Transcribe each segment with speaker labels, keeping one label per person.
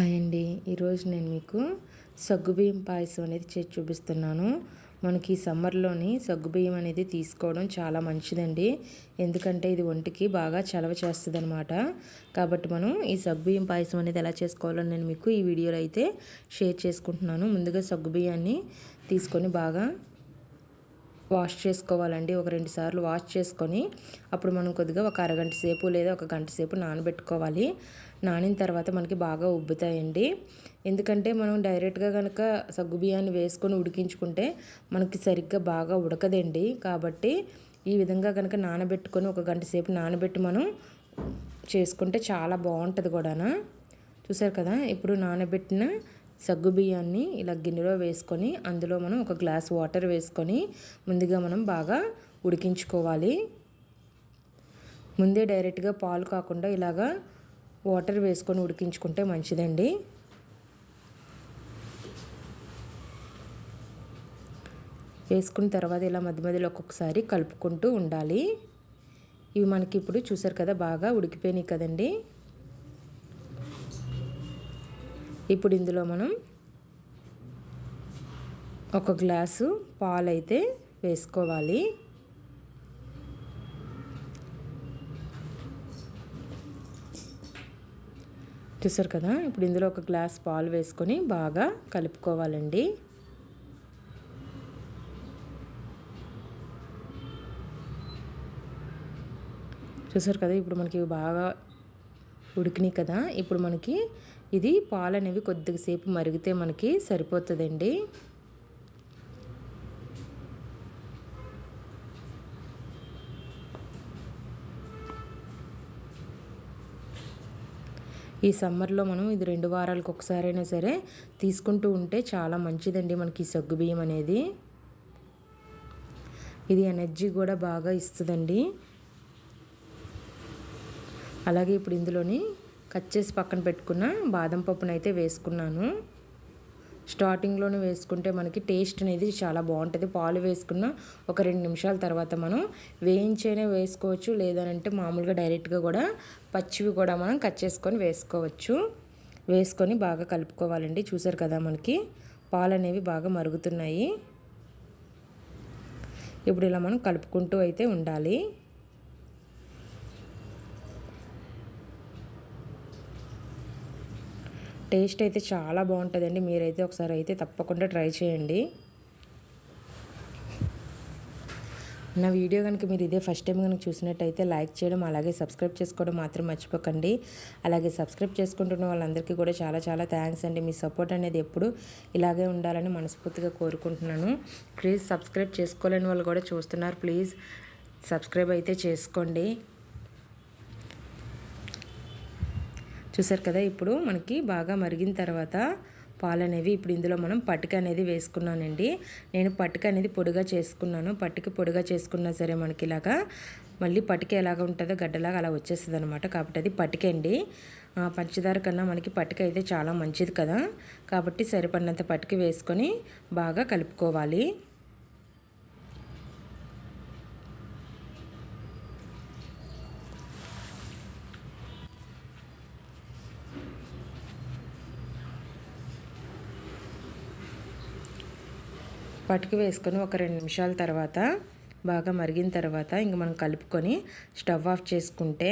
Speaker 1: Hi అండి. ఈరోజు నేను మీకు సగ్గుబియ్యం పాయసం అనేది చేసి చూపిస్తున్నాను. మనకి సమ్మర్లోని సగ్గుబియ్యం అనేది తీసుకోవడం చాలా మంచిదండి. ఎందుకంటే ఇది ఒంటికి బాగా చలవ చేస్తుంది అనమాట కాబట్టి మనం ఈ సగ్గుబియ్యం పాయసం అనేది ఎలా చేసుకోవాలో నేను మీకు ఈ వీడియోలో అయితే షేర్ చేసుకుంటున్నాను. ముందుగా సగ్గుబియ్యాన్ని తీసుకొని బాగా వాష్ చేసుకోవాలండి. ఒక రెండు సార్లు వాష్ చేసుకొని అప్పుడు మనం కొద్దిగా ఒక అరగంట సేపు లేదా ఒక గంట సేపు నానబెట్టుకోవాలి. నానిన తర్వాత మనకి బాగా ఉబ్బుతాయండి. ఎందుకంటే మనం డైరెక్ట్గా కనుక సగ్గు బియ్యాన్ని వేసుకొని ఉడికించుకుంటే మనకి సరిగ్గా బాగా ఉడకదండి. కాబట్టి ఈ విధంగా కనుక నానబెట్టుకొని ఒక గంట సేపు నానబెట్టి మనం చేసుకుంటే చాలా బాగుంటుంది కూడా చూసారు కదా? ఇప్పుడు నానబెట్టిన సగ్గుబియ్యాన్ని ఇలా గిన్నెలో వేసుకొని అందులో మనం ఒక గ్లాస్ వాటర్ వేసుకొని ముందుగా మనం బాగా ఉడికించుకోవాలి. ముందే డైరెక్ట్గా పాలు కాకుండా ఇలాగా వాటర్ వేసుకొని ఉడికించుకుంటే మంచిదండి. వేసుకున్న తర్వాత ఇలా మధ్య మధ్యలో ఒక్కొక్కసారి కలుపుకుంటూ ఉండాలి. ఇవి మనకి ఇప్పుడు చూసారు కదా బాగా ఉడికిపోయినాయి కదండీ. ఇప్పుడు ఇందులో మనం ఒక గ్లాసు పాలైతే వేసుకోవాలి. చూసారు కదా? ఇప్పుడు ఇందులో ఒక గ్లాస్ పాలు వేసుకొని బాగా కలుపుకోవాలండి. చూసారు కదా? ఇప్పుడు మనకి బాగా ఉడికినాయి కదా. ఇప్పుడు మనకి ఇది పాలు అనేవి కొద్దిసేపు మరిగితే మనకి సరిపోతుందండి. ఈ సమ్మర్లో మనం ఇది రెండు వారాలకు ఒకసారైనా సరే తీసుకుంటూ ఉంటే చాలా మంచిదండి మనకి సగ్గు బియ్యం అనేది. ఇది ఎనర్జీ కూడా బాగా ఇస్తుందండి. అలాగే ఇప్పుడు ఇందులోని కట్ చేసి పక్కన పెట్టుకున్న బాదం పప్పును అయితే వేసుకున్నాను. స్టార్టింగ్లోనే వేసుకుంటే మనకి టేస్ట్ అనేది చాలా బాగుంటుంది. పాలు వేసుకున్న ఒక రెండు నిమిషాల తర్వాత మనం వేయించైనా వేసుకోవచ్చు. లేదనంటే మామూలుగా డైరెక్ట్గా కూడా పచ్చివి కూడా మనం కట్ చేసుకొని వేసుకోవచ్చు. వేసుకొని బాగా కలుపుకోవాలండి. చూసారు కదా మనకి పాలు అనేవి బాగా మరుగుతున్నాయి. ఇప్పుడు ఇలా మనం కలుపుకుంటూ అయితే ఉండాలి. టేస్ట్ అయితే చాలా బాగుంటుందండి. మీరైతే ఒకసారి అయితే తప్పకుండా ట్రై చేయండి. నా వీడియో కనుక మీరు ఇదే ఫస్ట్ టైం కనుక చూసినట్టయితే లైక్ చేయడం అలాగే సబ్స్క్రైబ్ చేసుకోవడం మాత్రం మర్చిపోకండి. అలాగే సబ్స్క్రైబ్ చేసుకుంటున్న వాళ్ళందరికీ కూడా చాలా చాలా థ్యాంక్స్ అండి. మీ సపోర్ట్ అనేది ఎప్పుడు ఇలాగే ఉండాలని మనస్ఫూర్తిగా కోరుకుంటున్నాను. ప్లీజ్ సబ్స్క్రైబ్ చేసుకోలేని వాళ్ళు కూడా చూస్తున్నారు. ప్లీజ్ సబ్స్క్రైబ్ అయితే చేసుకోండి. చూసారు కదా ఇప్పుడు మనకి బాగా మరిగిన తర్వాత పాలు అనేవి ఇప్పుడు ఇందులో మనం పట్టుక అనేది వేసుకున్నానండి. నేను పట్టుక అనేది పొడిగా చేసుకున్నాను. పట్టుక పొడిగా చేసుకున్నా సరే మనకి ఇలాగా మళ్ళీ పట్టుక ఎలాగ ఉంటుందో గడ్డలాగా అలా వచ్చేస్తుంది అనమాట కాబట్టి అది పట్టుకండి. పంచదార కన్నా మనకి పట్టుక అయితే చాలా మంచిది కదా. కాబట్టి సరిపడినంత పట్టుక వేసుకొని బాగా కలుపుకోవాలి. పట్టుకు వేసుకొని ఒక రెండు నిమిషాల తర్వాత బాగా మరిగిన తర్వాత ఇంక మనం కలుపుకొని స్టవ్ ఆఫ్ చేసుకుంటే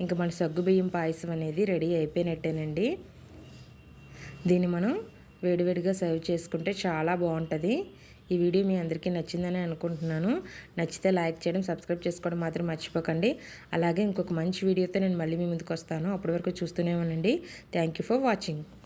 Speaker 1: ఇంక మన సగ్గుబియ్యం పాయసం అనేది రెడీ అయిపోయినట్టేనండి. దీన్ని మనం వేడివేడిగా సర్వ్ చేసుకుంటే చాలా బాగుంటుంది. ఈ వీడియో మీ అందరికీ నచ్చిందని అనుకుంటున్నాను. నచ్చితే లైక్ చేయడం సబ్స్క్రైబ్ చేసుకోవడం మాత్రం మర్చిపోకండి. అలాగే ఇంకొక మంచి వీడియోతో నేను మళ్ళీ మీ ముందుకు వస్తాను. అప్పటి వరకు చూస్తూనే ఉండండి. Thank for watching.